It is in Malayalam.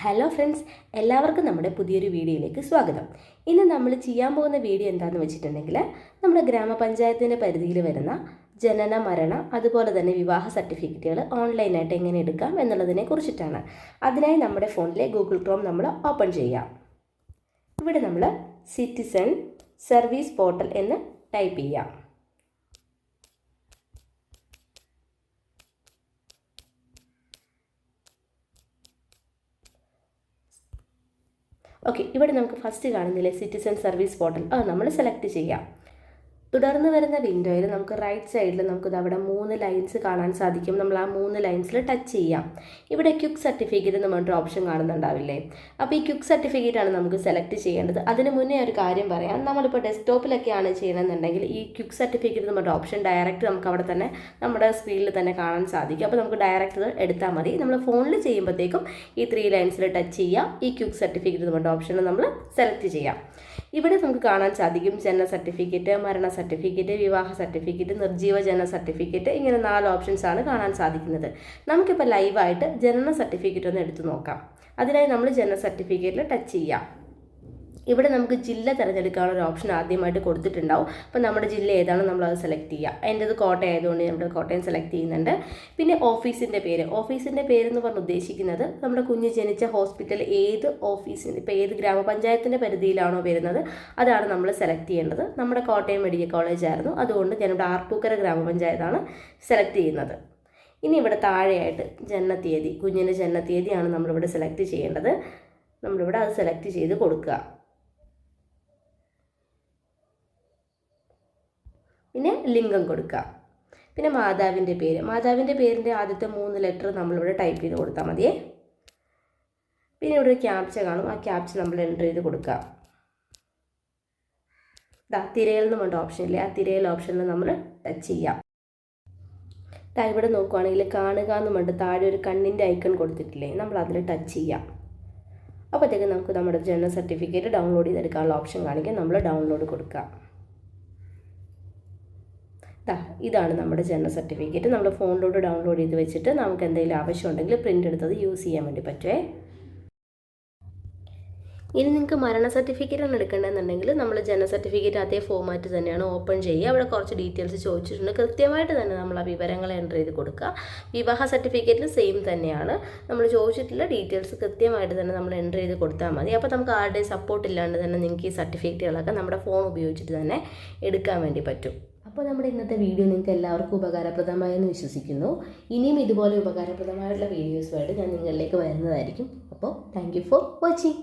ഹലോ ഫ്രണ്ട്സ് എല്ലാവർക്കും നമ്മുടെ പുതിയൊരു വീഡിയോയിലേക്ക് സ്വാഗതം. ഇന്ന് നമ്മൾ ചെയ്യാൻ പോകുന്ന വീഡിയോ എന്താണെന്ന് വെച്ചിട്ടുണ്ടെങ്കിൽ നമ്മുടെ ഗ്രാമപഞ്ചായത്തിന്റെ പരിധിയിൽ വരുന്ന ജനന മരണ അതുപോലെ തന്നെ വിവാഹ സർട്ടിഫിക്കറ്റുകൾ ഓൺലൈനായിട്ട് എങ്ങനെ എടുക്കാം എന്നുള്ളതിനെ കുറിച്ചിട്ടാണ്. അതിനായി നമ്മുടെ ഫോണിലെ ഗൂഗിൾ ക്രോം നമ്മൾ ഓപ്പൺ ചെയ്യാം. ഇവിടെ നമ്മൾ സിറ്റിസൺ സർവീസ് പോർട്ടൽ എന്ന് ടൈപ്പ് ചെയ്യാം. ഓക്കെ ഇവിടെ നമുക്ക് ഫസ്റ്റ് കാണുന്നില്ലേ സിറ്റിസൺ സർവീസ് പോർട്ടൽ അത് നമ്മൾ സെലക്ട് ചെയ്യാം. തുടർന്ന് വരുന്ന വിൻഡോയിൽ നമുക്ക് റൈറ്റ് സൈഡിൽ നമുക്കിത് അവിടെ മൂന്ന് ലൈൻസ് കാണാൻ സാധിക്കും. നമ്മൾ ആ മൂന്ന് ലൈൻസിൽ ടച്ച് ചെയ്യാം. ഇവിടെ ക്യുക്ക് സർട്ടിഫിക്കറ്റ് എന്ന് പറഞ്ഞിട്ട് ഓപ്ഷൻ കാണുന്നുണ്ടാവില്ലേ? അപ്പോൾ ഈ ക്യുക്ക് സർട്ടിഫിക്കറ്റ് ആണ് നമുക്ക് സെലക്ട് ചെയ്യേണ്ടത്. അതിന് മുന്നേ ഒരു കാര്യം പറയാം. നമ്മളിപ്പോൾ ഡെസ്ക്ടോപ്പിലൊക്കെയാണ് ചെയ്യണമെന്നുണ്ടെങ്കിൽ ഈ ക്യുക്ക് സർട്ടിഫിക്കറ്റ് എന്ന് പറഞ്ഞ ഓപ്ഷൻ ഡയറക്റ്റ് നമുക്ക് അവിടെ തന്നെ നമ്മുടെ സ്ക്രീനിൽ തന്നെ കാണാൻ സാധിക്കും. അപ്പോൾ നമുക്ക് ഡയറക്റ്റ് എടുത്താൽ മതി. നമ്മൾ ഫോണിൽ ചെയ്യുമ്പോഴത്തേക്കും ഈ ത്രീ ലൈൻസിൽ ടച്ച് ചെയ്യാം. ഈ ക്യുക്ക് സർട്ടിഫിക്കറ്റ് എന്ന് പറഞ്ഞ ഓപ്ഷൻ നമ്മൾ സെലക്ട് ചെയ്യാം. ഇവിടെ നമുക്ക് കാണാൻ സാധിക്കും ജനന സർട്ടിഫിക്കറ്റ് മരണ സർട്ടിഫിക്കറ്റ് വിവാഹ സർട്ടിഫിക്കറ്റ് നിർജീവ ജനന സർട്ടിഫിക്കറ്റ് ഇങ്ങനെ നാല് ഓപ്ഷൻസ് ആണ് കാണാൻ സാധിക്കുന്നത്. നമുക്കിപ്പോൾ ലൈവായിട്ട് ജനന സർട്ടിഫിക്കറ്റ് ഒന്ന് എടുത്തു നോക്കാം. അതിനായി നമ്മൾ ജനന സർട്ടിഫിക്കറ്റിൽ ടച്ച് ചെയ്യാം. ഇവിടെ നമുക്ക് ജില്ല തിരഞ്ഞെടുക്കാനുള്ള ഒരു ഓപ്ഷൻ ആദ്യമായിട്ട് കൊടുത്തിട്ടുണ്ടാവും. അപ്പോൾ നമ്മുടെ ജില്ല ഏതാണോ നമ്മൾ അത് സെലക്ട് ചെയ്യുക. എന്റെത് കോട്ടയം ആയതുകൊണ്ട് നമ്മൾ കോട്ടയം സെലക്ട് ചെയ്യുന്നുണ്ട്. പിന്നെ ഓഫീസിന്റെ പേര്. ഓഫീസിന്റെ പേരെന്ന് പറഞ്ഞ് ഉദ്ദേശിക്കുന്നത് നമ്മുടെ കുഞ്ഞ് ജനിച്ച ഹോസ്പിറ്റൽ ഏത് ഓഫീസിന്റെ ഇപ്പോൾ ഏത് ഗ്രാമപഞ്ചായത്തിന്റെ പരിധിയിലാണോ വരുന്നത് അതാണ് നമ്മൾ സെലക്ട് ചെയ്യേണ്ടത്. നമ്മുടെ കോട്ടയം മെഡിക്കൽ കോളേജ് ആയിരുന്നു. അതുകൊണ്ട് ഞാനിവിടെ ആർപ്പൂക്കര ഗ്രാമപഞ്ചായത്താണ് സെലക്ട് ചെയ്യുന്നത്. ഇനി ഇവിടെ താഴെയായിട്ട് ജനനത്തീയതി കുഞ്ഞിന്റെ ജനനത്തീയതിയാണ് നമ്മളിവിടെ സെലക്ട് ചെയ്യേണ്ടത്. നമ്മളിവിടെ അത് സെലക്ട് ചെയ്ത് കൊടുക്കുക. പിന്നെ ലിംഗം കൊടുക്കുക. പിന്നെ മാതാവിന്റെ പേര്. മാതാവിന്റെ പേരിന്റെ ആദ്യത്തെ മൂന്ന് ലെറ്റർ നമ്മളിവിടെ ടൈപ്പ് ചെയ്ത് കൊടുത്താൽ മതിയേ പിന്നെ ഇവിടെ ഒരു ക്യാപ്ച കാണും. ആ ക്യാപ്ച നമ്മൾ എന്റർ ചെയ്ത് കൊടുക്കുക. ഇതാ തിരയൽ എന്ന് പറഞ്ഞ ഓപ്ഷൻ ഇല്ലേ? ആ തിരയൽ ഓപ്ഷനിൽ നമ്മൾ ടച്ച് ചെയ്യാം. ഇതാ ഇവിടെ നോക്കുവാണെങ്കിൽ കാണുക എന്ന് പറഞ്ഞിട്ട് താഴെ ഒരു കണ്ണിന്റെ ഐക്കൺ കൊടുത്തിട്ടില്ലേ? നമ്മൾ അതിൽ ടച്ച് ചെയ്യാം. അപ്പോഴത്തേക്ക് നമുക്ക് നമ്മുടെ ജനന സർട്ടിഫിക്കറ്റ് ഡൗൺലോഡ് ചെയ്തെടുക്കാനുള്ള ഓപ്ഷൻ കാണിക്കാൻ നമ്മൾ ഡൗൺലോഡ് കൊടുക്കുക. ഇതാണ് നമ്മുടെ ജനന സർട്ടിഫിക്കറ്റ്. നമ്മൾ ഫോണിലോട്ട് ഡൗൺലോഡ് ചെയ്ത് വെച്ചിട്ട് നമുക്ക് എന്തെങ്കിലും ആവശ്യമുണ്ടെങ്കിൽ പ്രിന്റ് എടുത്തത് യൂസ് ചെയ്യാൻ വേണ്ടി പറ്റുമേ ഇനി നിങ്ങൾക്ക് മരണ സർട്ടിഫിക്കറ്റ് ആണ് എടുക്കേണ്ടതെന്നുണ്ടെങ്കിൽ നമ്മൾ ജനന സർട്ടിഫിക്കറ്റ് അതേ ഫോമാറ്റ് തന്നെയാണ് ഓപ്പൺ ചെയ്യുക. അവിടെ കുറച്ച് ഡീറ്റെയിൽസ് ചോദിച്ചിട്ടുണ്ട്. കൃത്യമായിട്ട് തന്നെ നമ്മൾ ആ വിവരങ്ങൾ എന്റർ ചെയ്ത് കൊടുക്കുക. വിവാഹ സർട്ടിഫിക്കറ്റിൽ സെയിം തന്നെയാണ്. നമ്മൾ ചോദിച്ചിട്ടുള്ള ഡീറ്റെയിൽസ് കൃത്യമായിട്ട് തന്നെ നമ്മൾ എന്റർ ചെയ്ത് കൊടുത്താൽ മതി. അപ്പോൾ നമുക്ക് ആരുടെ സപ്പോർട്ട് ഇല്ലാണ്ട് തന്നെ നിങ്ങൾക്ക് ഈ സർട്ടിഫിക്കറ്റുകളൊക്കെ നമ്മുടെ ഫോൺ ഉപയോഗിച്ചിട്ട് തന്നെ എടുക്കാൻ വേണ്ടി പറ്റും. അപ്പോൾ നമ്മുടെ ഇന്നത്തെ വീഡിയോ നിങ്ങൾക്ക് എല്ലാവർക്കും ഉപകാരപ്രദമായെന്ന് വിശ്വസിക്കുന്നു. ഇനിയും ഇതുപോലെ ഉപകാരപ്രദമായിട്ടുള്ള വീഡിയോസുമായിട്ട് ഞാൻ നിങ്ങളിലേക്ക് വരുന്നതായിരിക്കും. അപ്പോൾ താങ്ക് ഫോർ വാച്ചിങ്